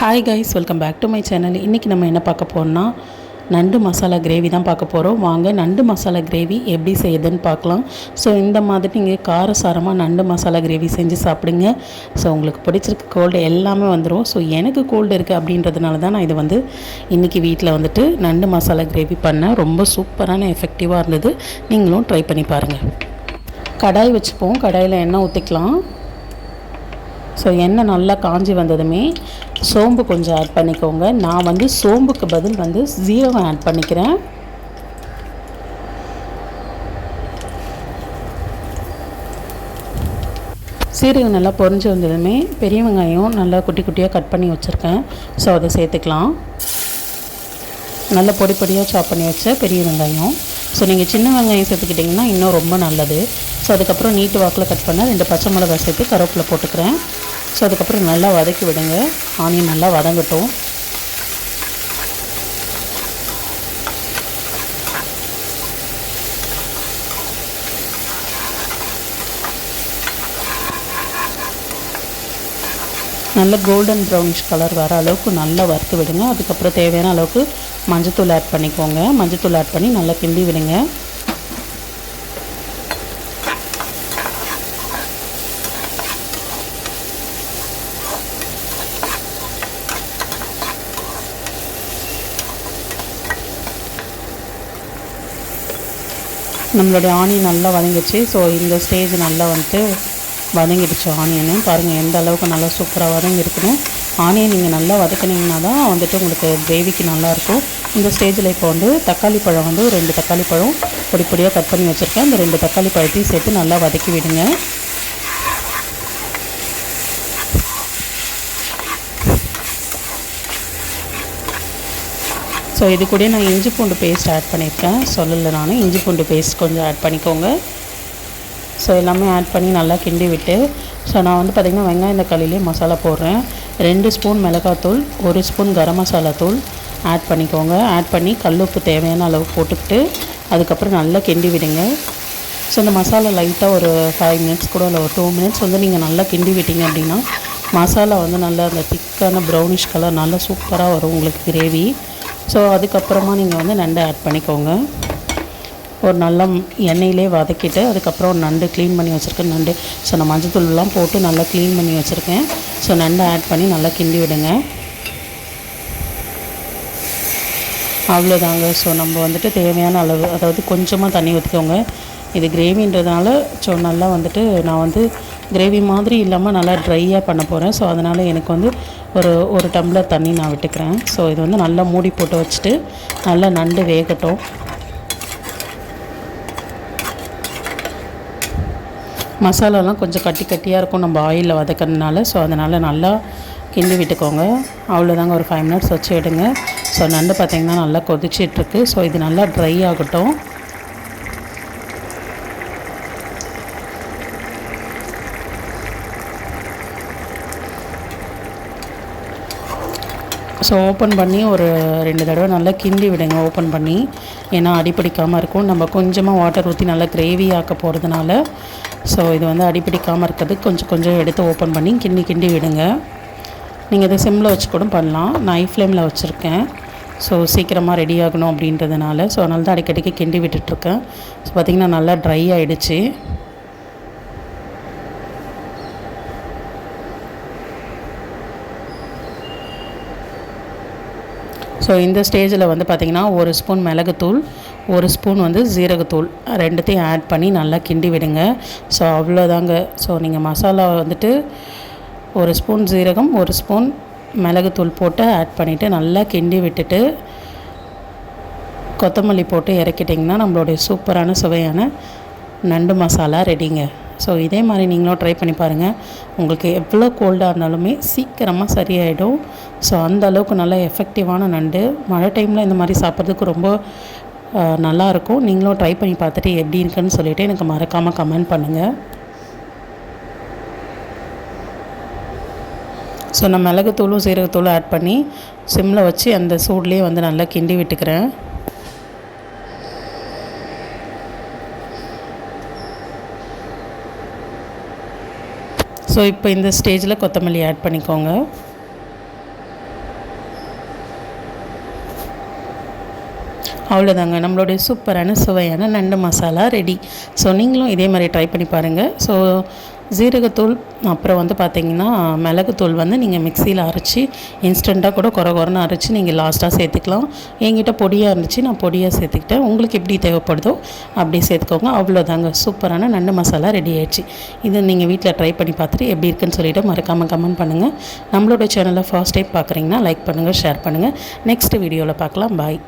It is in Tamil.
Hi guys welcome back to my channel இன்றைக்கி நம்ம என்ன பார்க்க போகிறோம்னா நண்டு மசாலா கிரேவி தான் பார்க்க போகிறோம் வாங்க நண்டு மசாலா கிரேவி எப்படி செய்யுதுன்னு பார்க்கலாம். ஸோ இந்த மாதிரி நீங்கள் காரசாரமாக நண்டு மசாலா கிரேவி செஞ்சு சாப்பிடுங்க. ஸோ உங்களுக்கு பிடிச்சிருக்க கோல்டு எல்லாமே வந்துடும் ஸோ எனக்கு கோல்டு இருக்குது அப்படின்றதுனால தான் நான் இது வந்து இன்றைக்கி வீட்டில் வந்துட்டு நண்டு மசாலா கிரேவி பண்ணேன். ரொம்ப சூப்பரான எஃபெக்டிவாக இருந்தது. நீங்களும் ட்ரை பண்ணி பாருங்கள் கடாய் வச்சுப்போம். கடாயில் எண்ணெய் ஊற்றிக்கலாம் ஸோ எண்ணெய் நல்லா காஞ்சி வந்ததுமே சோம்பு கொஞ்சம் ஆட் பண்ணிக்கோங்க. நான் வந்து சோம்புக்கு பதில் வந்து ஜீரகம் ஆட் பண்ணிக்கிறேன். சீரகம் நல்லா பொறிஞ்சு வந்ததுமே பெரிய வெங்காயம் நல்லா குட்டி குட்டியாக கட் பண்ணி வச்சுருக்கேன். ஸோ அதை சேர்த்துக்கலாம். நல்லா பொடி பொடியாக சாப் பண்ணி வச்ச பெரிய வெங்காயம். ஸோ நீங்கள் சின்ன வெங்காயம் சேர்த்துக்கிட்டிங்கன்னா இன்னும் ரொம்ப நல்லது. ஸோ அதுக்கப்புறம் நீட்டு வாக்கில் கட் பண்ண ரெண்டு பச்சை மிளகாய் சேர்த்து கருவேப்பில் போட்டுக்கிறேன். ஸோ அதுக்கப்புறம் நல்லா வதக்கி விடுங்க. ஆனியன் நல்லா வதங்கட்டும். நல்ல கோல்டன் ப்ரௌனிஷ் கலர் வர அளவுக்கு நல்லா வறுத்து விடுங்க. அதுக்கப்புறம் தேவையான அளவுக்கு மஞ்சத்தூள் ஆட் பண்ணிக்கோங்க. மஞ்சத்தூள் ஆட் பண்ணி நல்லா கிண்டி விடுங்க. நம்மளுடைய ஆனியன் நல்லா வதங்கிடுச்சு. ஸோ இந்த ஸ்டேஜ் நல்லா வந்துட்டு வதங்கிடுச்சு ஆனியனு பாருங்கள் எந்த அளவுக்கு நல்லா சூப்பராக வதங்கிருக்குன்னு ஆனியன் நீங்கள் நல்லா வதக்குனீங்கன்னா தான் வந்துட்டு உங்களுக்கு கிரேவிக்கு நல்லாயிருக்கும் இந்த ஸ்டேஜில் இப்போ வந்து தக்காளி பழம் வந்து ரெண்டு தக்காளி பழம் பொடி பொடியாக கட் பண்ணி வச்சுருக்கேன். அந்த ரெண்டு தக்காளி பழத்தையும் சேர்த்து நல்லா வதக்கி விடுங்க. ஸோ இது கூட நான் இஞ்சி பூண்டு பேஸ்ட் ஆட் பண்ணியிருக்கேன். சொல்லலை நான். இஞ்சி பூண்டு பேஸ்ட் கொஞ்சம் ஆட் பண்ணிக்கோங்க. ஸோ எல்லாமே ஆட் பண்ணி நல்லா கிண்டி விட்டு ஸோ நான் வந்து பார்த்திங்கன்னா வெங்காயம் தக்காளிலே மசாலா போடுறேன். ரெண்டு ஸ்பூன் மிளகாத்தூள் ஒரு ஸ்பூன் கரம் மசாலா தூள் ஆட் பண்ணிக்கோங்க. ஆட் பண்ணி கல் உப்பு தேவையான அளவு போட்டுக்கிட்டு அதுக்கப்புறம் நல்லா கிண்டி விடுங்க. ஸோ இந்த மசாலா லைட்டாக ஒரு ஃபைவ் மினிட்ஸ் கூட இல்லை ஒரு டூ மினிட்ஸ் வந்து நீங்கள் நல்லா கிண்டி விட்டீங்க அப்படின்னா மசாலா வந்து நல்லா அந்த திக்கான ப்ரௌனிஷ் கலர் நல்லா சூப்பராக வரும் உங்களுக்கு கிரேவி ஸோ அதுக்கப்புறமா நீங்கள் வந்து நண்டை ஆட் பண்ணிக்கோங்க. ஒரு நல்ல எண்ணெயிலே வதக்கிட்டு அதுக்கப்புறம் நண்டு க்ளீன் பண்ணி வச்சுருக்கேன். நண்டு ஸோ நான் மஞ்சத்தூள்லாம் போட்டு நல்லா க்ளீன் பண்ணி வச்சுருக்கேன். ஸோ நண்டை ஆட் பண்ணி நல்லா கிண்டி விடுங்க. அவ்வளோதாங்க. ஸோ நம்ம வந்துட்டு தேவையான அளவு அதாவது கொஞ்சமாக தண்ணி ஊற்றிக்கோங்க இது கிரேவின்றதுனால ஸோ நல்லா வந்துட்டு நான் வந்து கிரேவி மாதிரி இல்லாமல் நல்லா ட்ரையாக பண்ண போகிறேன் ஸோ அதனால் எனக்கு வந்து ஒரு ஒரு டம்ளர் தண்ணி நான் விட்டுக்கிறேன். ஸோ இது வந்து நல்லா மூடி போட்டு வச்சுட்டு நல்லா நண்டு வேகட்டும். மசாலாலாம் கொஞ்சம் கட்டி கட்டியாக இருக்கும். நம்ம ஆயிலில் வதக்கிறதுனால. ஸோ அதனால் நல்லா கிண்டி விட்டுக்கோங்க. அவ்வளோதாங்க ஒரு ஃபைவ் மினிட்ஸ் வச்சு விடுங்க ஸோ நண்டு பார்த்திங்கன்னா நல்லா கொதிச்சிட்ருக்கு ஸோ இது நல்லா ட்ரை ஆகட்டும். ஸோ ஓப்பன் பண்ணி ஒரு ரெண்டு தடவை நல்லா கிண்டி விடுங்க ஓப்பன் பண்ணி. ஏன்னா அடிப்பிடிக்காமல் இருக்கும். நம்ம கொஞ்சமாக வாட்டர் ஊற்றி நல்லா கிரேவி ஆக்க போகிறதுனால ஸோ இது வந்து அடிப்பிடிக்காமல் இருக்கிறது. கொஞ்சம் கொஞ்சம் எடுத்து ஓப்பன் பண்ணி கிண்டி கிண்டி விடுங்க. நீங்கள் இதை சிம்மில் வச்சு கூட பண்ணலாம். நான் ஐ ஃப்ளேமில் வச்சுருக்கேன். ஸோ சீக்கிரமாக ரெடி ஆகணும் அப்படின்றதுனால. ஸோ அதனால தான் அடிக்கடிக்கு கிண்டி விட்டுட்ருக்கேன் ஸோ பார்த்திங்கன்னா நல்லா ட்ரை ஆகிடுச்சு ஸோ இந்த ஸ்டேஜில் வந்து பார்த்திங்கன்னா ஒரு ஸ்பூன் மிளகுத்தூள் ஒரு ஸ்பூன் வந்து ஜீரகத்தூள் ரெண்டுத்தையும் ஆட் பண்ணி நல்லா கிண்டி விடுங்க. ஸோ அவ்வளோதாங்க. ஸோ நீங்கள் மசாலா வந்துட்டு ஒரு ஸ்பூன் ஜீரகம் ஒரு ஸ்பூன் மிளகுத்தூள் போட்டு ஆட் பண்ணிவிட்டு நல்லா கிண்டி விட்டுட்டு கொத்தமல்லி போட்டு இறக்கிட்டிங்கன்னா நம்மளுடைய சூப்பரான சுவையான நண்டு மசாலா ரெடிங்க ஸோ இதே மாதிரி நீங்களும் ட்ரை பண்ணி பாருங்கள் உங்களுக்கு எவ்வளோ கோல்டாக இருந்தாலுமே சீக்கிரமாக சரியாயிடும். ஸோ அந்த அளவுக்கு நல்ல எஃபெக்டிவான நண்டு. மழை டைமில் இந்த மாதிரி சாப்பிட்றதுக்கு ரொம்ப நல்லாயிருக்கும் நீங்களும் ட்ரை பண்ணி பார்த்துட்டு எப்படி இருக்குன்னு சொல்லிவிட்டு எனக்கு மறக்காமல் கமெண்ட் பண்ணுங்கள் ஸோ நான் மிளகுத்தூளும் சீரகத்தூளும் ஆட் பண்ணி சிம்மில் வச்சு அந்த சூட்லேயே வந்து நல்லா கிண்டி விட்டுக்கிறேன். ஸோ இப்போ இந்த ஸ்டேஜில் கொத்தமல்லி ஆட் பண்ணிக்கோங்க. அவ்வளோதாங்க நம்மளுடைய சூப்பரான சுவையான நண்டு மசாலா ரெடி ஸோ நீங்களும் இதே மாதிரி ட்ரை பண்ணி பாருங்கள் ஸோ ஜீரகத்தூள் அப்புறம் வந்து பார்த்திங்கன்னா மிளகுத்தூள் வந்து நீங்கள் மிக்சியில் அரைச்சி இன்ஸ்டண்ட்டாக கூட குறை குறைன்னு அரைச்சி நீங்கள் லாஸ்ட்டாக சேர்த்துக்கலாம். என்கிட்ட பொடியாக இருந்துச்சு நான் பொடியாக சேர்த்துக்கிட்டேன். உங்களுக்கு எப்படி தேவைப்படுதோ அப்படி சேர்த்துக்கோங்க. அவ்வளோதாங்க சூப்பரான நண்டு மசாலா ரெடி ஆயிடுச்சு. இது நீங்கள் வீட்டில் ட்ரை பண்ணி பார்த்துட்டு எப்படி இருக்குன்னு சொல்லிவிட்டு மறக்காமல் கமெண்ட் பண்ணுங்கள் நம்மளோட சேனலை ஃபர்ஸ்ட் டைம் பார்க்குறீங்கன்னா லைக் பண்ணுங்கள் ஷேர் பண்ணுங்கள் நெக்ஸ்ட் வீடியோவில் பார்க்கலாம். பாய்